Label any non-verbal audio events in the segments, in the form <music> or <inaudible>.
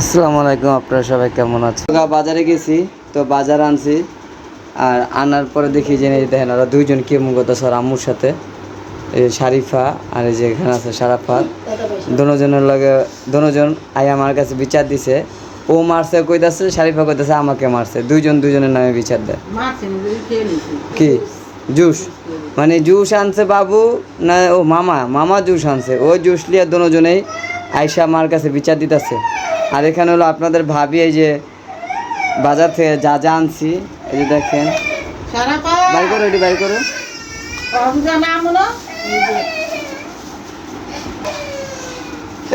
আসসালামু আলাইকুম আপনারা সবাই কেমন আছেন? গা বাজারে গেছি তো বাজার আনছি আর আনার পরে দেখি যে এই দেখেন ওরা দুইজন কে মুগত স্যার আম্মুর সাথে। এই যে শারিফা আর এই যে এখানে আছে সারাফাত। দোনোজনের লগে দোনোজন আই আমার কাছে বিচার দিছে। ও মারছে কইতাছে শারিফা কইতাছে আমাকে মারছে। দুইজন দুইজনের নামে বিচার দেয়। কি? জুস? মানে জুস আনছে বাবু না ও মামা মামা জুস আনছে। ওই জুস লিয়ে দোনোজনেই আয়সা আমার কাছে বিচার দিতেছে। আর এখানে হলো আপনাদের ভাবি এই যে বাজার থেকে যা যা আনছি এই যে দেখেন। বাই করো এটি বাই করো।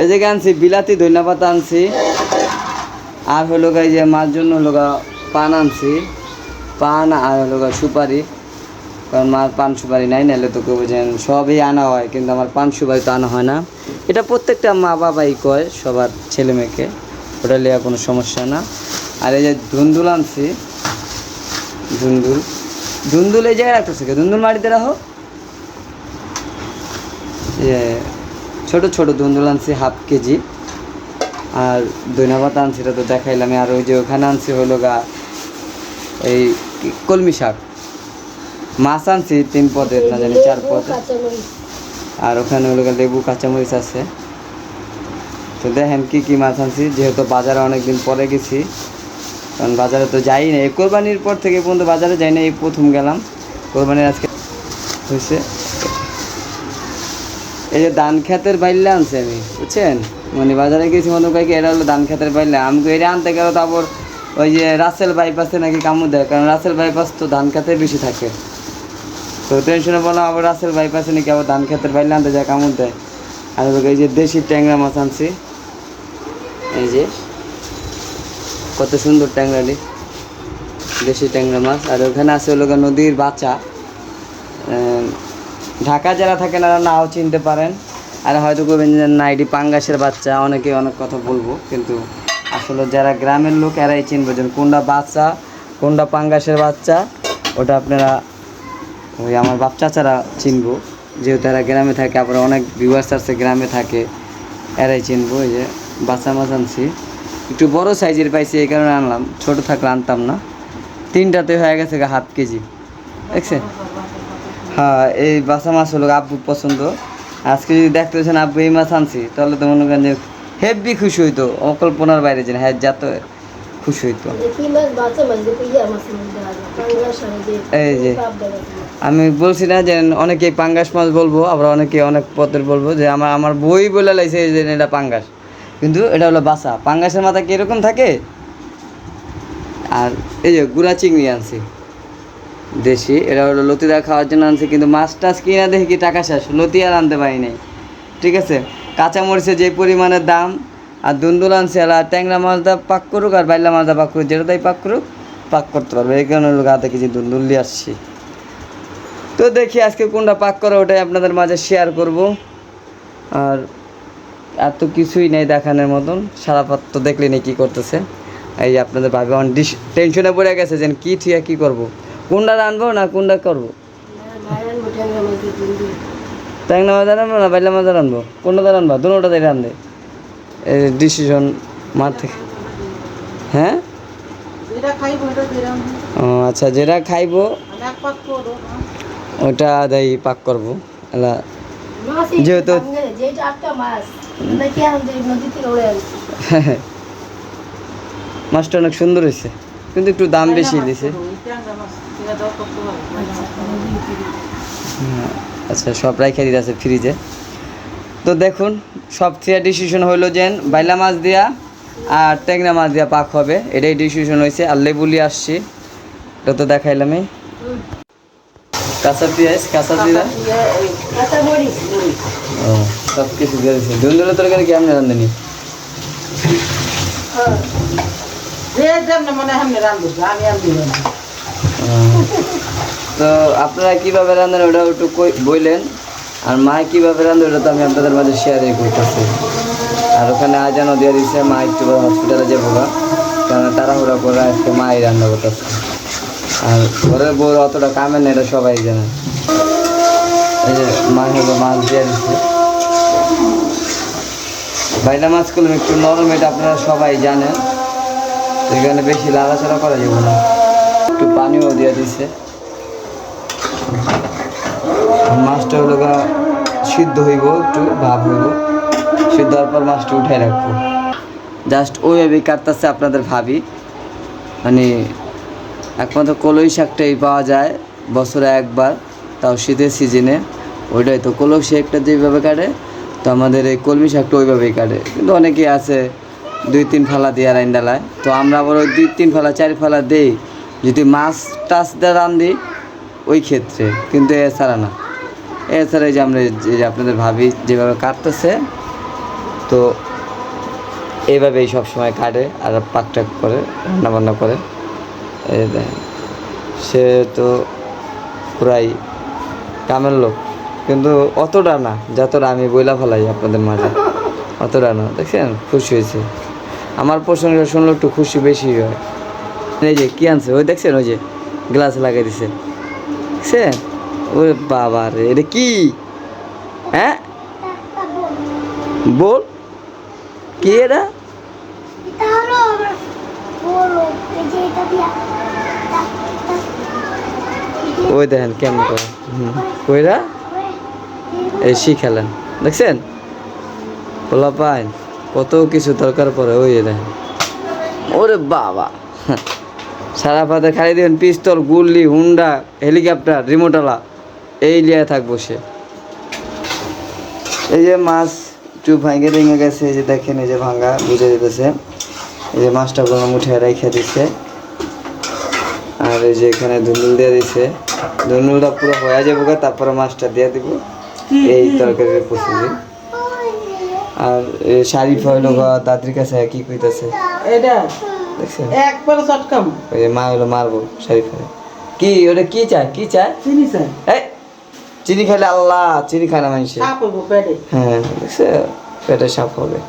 এই যে আনছি বিলাতি ধনিয়া পাতা আনছি। আর হলো গা এই যে মার জন্য হলো গা পান আনছি। পান আর হলো গা সুপারি। কারণ মার পান সুপারি নাই, নাহলে তো কেউ বুঝেন সবই আনা হয়, কিন্তু আমার পান সুপারি তো আনা হয় না। এটা প্রত্যেকটা মা বাবাই কয়, সবার ছেলে মেয়েকে, ওটা নেওয়া কোনো সমস্যা না। আর এই যে ধুন্দুল আনছি, ধুন্দুল ধুন্দুল এই জায়গায় রাখতেছে কে? ধুন্দুল মাটিতে রাখো। ছোট ছোট ধুন্দুল আনছি, হাফ কেজি। আর ধন্যবাদ আনছি, এটা তো দেখাইলাম আর ওই যে ওখানে আনছি হলো গা, এই কলমি শাক। মাছ আনছি তিন পদের না জানি চার পদের। আর ওখানে হলো লেবু কাঁচামরিচ আছে। তো দেখেন কি কি মাছ আনছি যেহেতু বাজারে অনেক দিন পরে গেছি কারণ বাজারে তো যাই না এই কোরবানির পর থেকে পর্যন্ত বাজারে যাই না এই প্রথম গেলাম। কোরবানির আজকে হয়েছে। এই যে ধান খেতের বাইল্লা আনছি আমি বুঝছেন? মানে বাজারে গেছি মনে করি এটা হলো ধান খেতের বাইল্লা। আমি এটা আনতে গেলে তারপর ওই যে রাসেল বাইপাসে নাকি কামড় দেয় কারণ রাসেল বাইপাস তো ধান খেতে বেশি থাকে। তো টেনশনে বললাম আবার রাসেল বাইপাসে নাকি? আবার ধান খেতের বাইল্লা আনতে যায় কামড় দেয়। আর এই যে দেশি ট্যাংরা মাছ আনছি। এই যে, কত সুন্দর ট্যাংরালি দেশি ট্যাংরা মাছ। আর ওখানে আছে হলো নদীর বাচ্চা। ঢাকা যারা থাকেন তারা নাও চিনতে পারেন। আর হয়তো করবেন যে না, এটি পাঙ্গাসের বাচ্চা। অনেকে অনেক কথা বলব, কিন্তু আসলে যারা গ্রামের লোক, এরাই চিনবে যে কোনটা বাচ্চা, কোনটা পাঙ্গাসের বাচ্চা। ওটা আপনারা ওই আমার বাপ চাচারা চিনবো, যেহেতু এরা গ্রামে থাকে, আবার অনেক ভিউয়ার্স আছে গ্রামে থাকে, এরাই চিনবো, ওই যে বাচ্চা মাছ আনছি। একটু বড় সাইজের পাইছি, এই কারণে আনলাম, ছোট থাকলে আনতাম না। তিনটাতে হয়ে গেছে হাফ কেজি। দেখছেন হ্যাঁ এই বাসা মাছ হলো আব্বুর পছন্দ। আজকে যদি দেখতেছেন আব্বু এই মাছ আনছি, তাহলে তো মনে করেন যে হেভি খুশি হইতো, অকল্পনার বাইরে যেন হ্যাঁ যাতে খুশি হইতো এই যে, আমি বলছি না যে অনেকে পাঙ্গাস মাছ বলব, আবার অনেকে অনেক পদের বলব, যে আমার আমার বই বলে লাইছে যে এটা পাঙ্গাস। কিন্তু এটা হলো বাসা। পাঙ্গাসের মাথা কি এরকম থাকে? আর এই যে গুড়া চিংড়ি আনছি। দেশি, এটা হলো লতিদা খাওয়ার জন্য আনছি, কিন্তু মাছ টাছ কিনা দেখি টাকা শেষ। লতি আর আনতে পারি নাই। ঠিক আছে? কাঁচামরিচের যে পরিমাণের দাম আর দুন্দুল আনছি আর ট্যাংরা মাছ দা পাক করুক আর বাইলা মাছ দা পাক করুক যেটা তাই পাক করুক পাক করতে পারবে। এই কারণে লোক হাতে কিছু দুন্দুল নিয়ে আসছি। তো দেখি আজকে কোনটা পাক করে ওটাই আপনাদের মাঝে শেয়ার করব। আর এত কিছুই নেই দেখানোর মতন। সারা পাত তো দেখলি নেই কী করতেছে। এই আপনাদের ভাবে অন ডিস টেনশনে পড়ে গেছে যে কী ঠিয়া কী করব। কোনটা রানবো না কোনটা করব? ট্যাংরা মাছ রানবো না বাইলা মাছ রানবো কোনটা রানবো দুটোটাতে রানবে এই ডিসিশন মার থেকে। হ্যাঁ? ও আচ্ছা যেটা খাইবো ওটা দেই পাক করব। এলা যেহেতু <laughs> মাছটা অনেক সুন্দর হয়েছে কিন্তু একটু দাম বেশি দিছে। হ্যাঁ, আচ্ছা সব রাইখা দিতে আছে ফ্রিজে তো দেখুন সব থেকে ডিসিশন হইল যে বাইলা মাছ দিয়া আর ট্যাংরা মাছ দিয়া পাক হবে। এটাই ডিসিশন হয়েছে আর লেবুলি আসছি। এটা তো দেখাইলামই। কাঁচা পেঁয়াজ কাঁচা জিরা। ও সব কিছু দিয়ে দিচ্ছে দুন্দুলের তরকারি কি আপনি রান্ধেনি তো আপনারা কীভাবে রান্ধেন ওটা একটু কই- বললেন আর মা কীভাবে রান্ধে ওটা তো আমি আপনাদের মাঝে শেয়ারই করতেছি। আর ওখানে আজানও দিয়ে দিচ্ছে মা একটু হসপিটালে যাব গা। কারণ তাড়াহুড়া করে আজকে মাই রান্না করতেছে। আর ঘরের বউর অতটা কামে না এটা সবাই জানে। এই যে মা হলো মাছ দিয়ে দিচ্ছে বাইলা মাছ করলাম একটু নরম, এটা আপনারা সবাই জানেন। এখানে বেশি লাড়াচাড়া করা যাবে না। একটু পানিও দিয়ে দিছে। মাছটা হলো সিদ্ধ হইব, একটু ভাব হইব। সিদ্ধ হওয়ার পর মাছটা উঠাই রাখব। জাস্ট ওইভাবেই কাটতেছে আপনাদের ভাবি। মানে একমাত্র কলই শাকটাই পাওয়া যায়, বছরে একবার, তাও শীতের সিজনে। ওইটাই তো, কলই শাকটা যেভাবে কাটে, তো আমাদের এই কলমি শাকটা ওইভাবেই কাটে। কিন্তু অনেকেই আছে, দুই তিন ফালা দিয়ে রাইন ডালায় তো আমরা আবার ওই দুই তিন ফালা, চার ফালা দেই। যদি মাছ টাছ দিয়ে রান দিই ওই ক্ষেত্রে। কিন্তু এছাড়া না। এছাড়া এই যে আমরা যে আপনাদের ভাবি যেভাবে কাটতেছে, তো এইভাবেই সব সময় কাটে আর পাক টাক করে রান্না বান্না করে সে তো প্রায় কামের লোক, কিন্তু অতটা না, যতটা আমি বইলা ফেলাই আপনাদের মাঝে, অতটা না। দেখছেন? খুশি হয়েছে। আমার প্রশংসা শুনলে একটু খুশি বেশি হয়। এই যে কি আনছে? ওই দেখছেন, ওই যে গ্লাস লাগাই দিছে। দেখছেন? ওরে বাবা রে এটা কি? হ্যাঁ? বল? কি এটা? ওই দেখেন কেমন করে। হুম। কইরা? এই শিখালেন দেখছেন? পোলা পাইন কত কিছু দরকার পড়ে ওই দেখেন। ওরে বাবা। সারা পাতে খালি দিবেন পিস্তল গুল্লি হুন্ডা হেলিকপ্টার রিমোটওয়ালা এই লিয়ে থাকব সে। এই যে মাছ একটু ভাঙে ভেঙে গেছে এই যে দেখেন এই যে ভাঙা বুঝে যেতেছে এই যে মাছটা কোনো মুঠে রেখে দিচ্ছে আর এই যে এখানে ধুনুল দিয়ে দিছে। ধুনুলটা পুরো হয়ে যাব গা, তারপরে মাছটা দিয়ে দিব। এই তরকারির প্রস্তুতি আর শারিফ হইল গা দাদির কাছে কি কইতাছে? এটা? দেখছেন? একবারে চটকাম। ওই যে মা হইল মারবো শাড়ি শারিফ কি ওটা কি চায় কি চায় চিনি স্যার এই চিনি খাইলে আল্লাহ চিনি খায় না মানুষে। হ্যাঁ দেখছে পেটে সাপ হবে।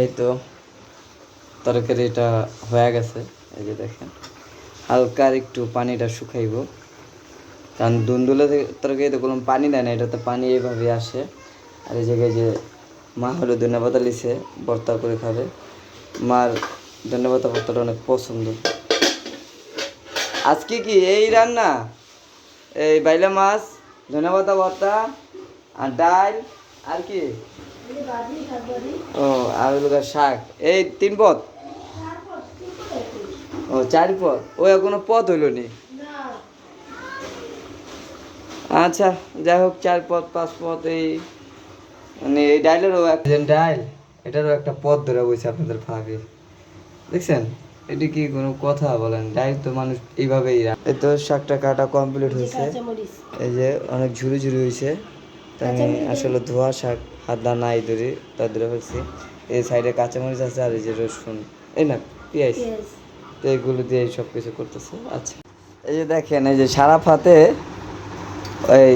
এই তো তরকারিটা হয়ে গেছে। এই যে দেখেন হালকা একটু পানিটা শুকাইব। কারণ দুন্দুলে তরকারিতে কোনো পানি দেয় না এটাতে পানি এইভাবে আসে। আর এই জায়গায় যে মা হলো ধনে পাতা লিছে ভর্তা করে খাবে। মার ধনে পাতা ভর্তাটা অনেক পছন্দ। আজকে কি এই রান্না? এই বাইলা মাছ ধনে পাতা ভর্তা, আর ডাল, আর কি? ও, আর শাক। এই তিন পদ? ও, চার পদ? ও, এখনও পদ হইল নি? আচ্ছা যাই হোক, চার পদ, পাঁচ পদ, এই মানে এই ডাইলেরও ডাইল এটারও একটা পদ ধরে বইছে আপনাদের ভাবি দেখছেন? এটি কি কোনো কথা বলেন? ডাইল তো মানুষ এইভাবেই এই তো শাকটা কাটা কমপ্লিট হয়েছে। এই যে অনেক ঝুরি ঝুরি হয়েছে। আমি আসলে ধোয়া শাক হাত দা নাই ধরি তা ধরে ফেলছি। এই সাইডে কাঁচামরিচ আছে আর এই যে রসুন। এই না পেঁয়াজ। তো এগুলো দিয়ে সব কিছু করতেছে। আচ্ছা। এই যে দেখেন এই যে সারা ফাতে ওই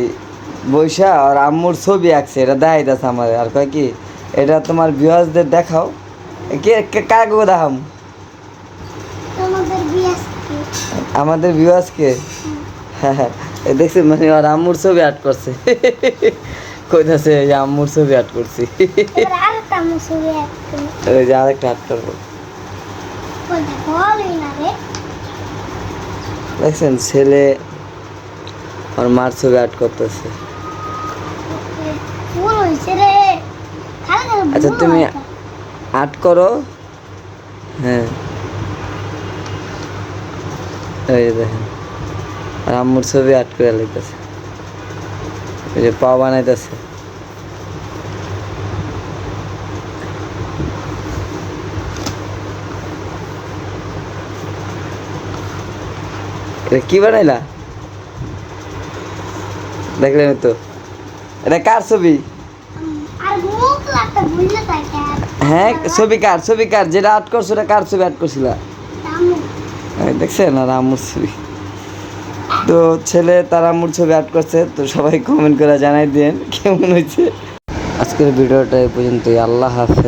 বৈশা আর আম্মুর ছবি আঁকছে। এটা দেখাইতেছে আমার আর কয় কি এটা তোমার ভিউয়ার্সদের দেখাও। কে কাকে দেখাম? আমাদের ভিউয়ার্সকে হ্যাঁ দেখছি মানে আর আম্মুর ছবি আর্ট করছে। কইতাছে যে আম্মুর ছবি আর্ট করছি। ওই যে আরেকটা আর্ট করব। দেখছেন ছেলে আর মার ছবি আর্ট করতেছে। আচ্ছা তুমি। আর্ট করো। হ্যাঁ। এই দেখেন। আর আম্মুর ছবি আর্ট করে লাগতেছে এই যে পা বানাইতেছে। এটা কি বানাইলা? দেখলেন তো। এটা কার ছবি? হ্যাঁ ছবি কার? ছবি কার? যেটা আর্ট করছ ওটা কার ছবি আর্ট করছিলা? দেখছেন? আর আম্মুর ছবি। তো ছেলে তার আম্মুর ছবি অ্যাড করছে, তো সবাই কমেন্ট করে জানাই দেন কেমন হয়েছে? আজকের ভিডিওটা এই পর্যন্তই। আল্লাহ হাফেজ।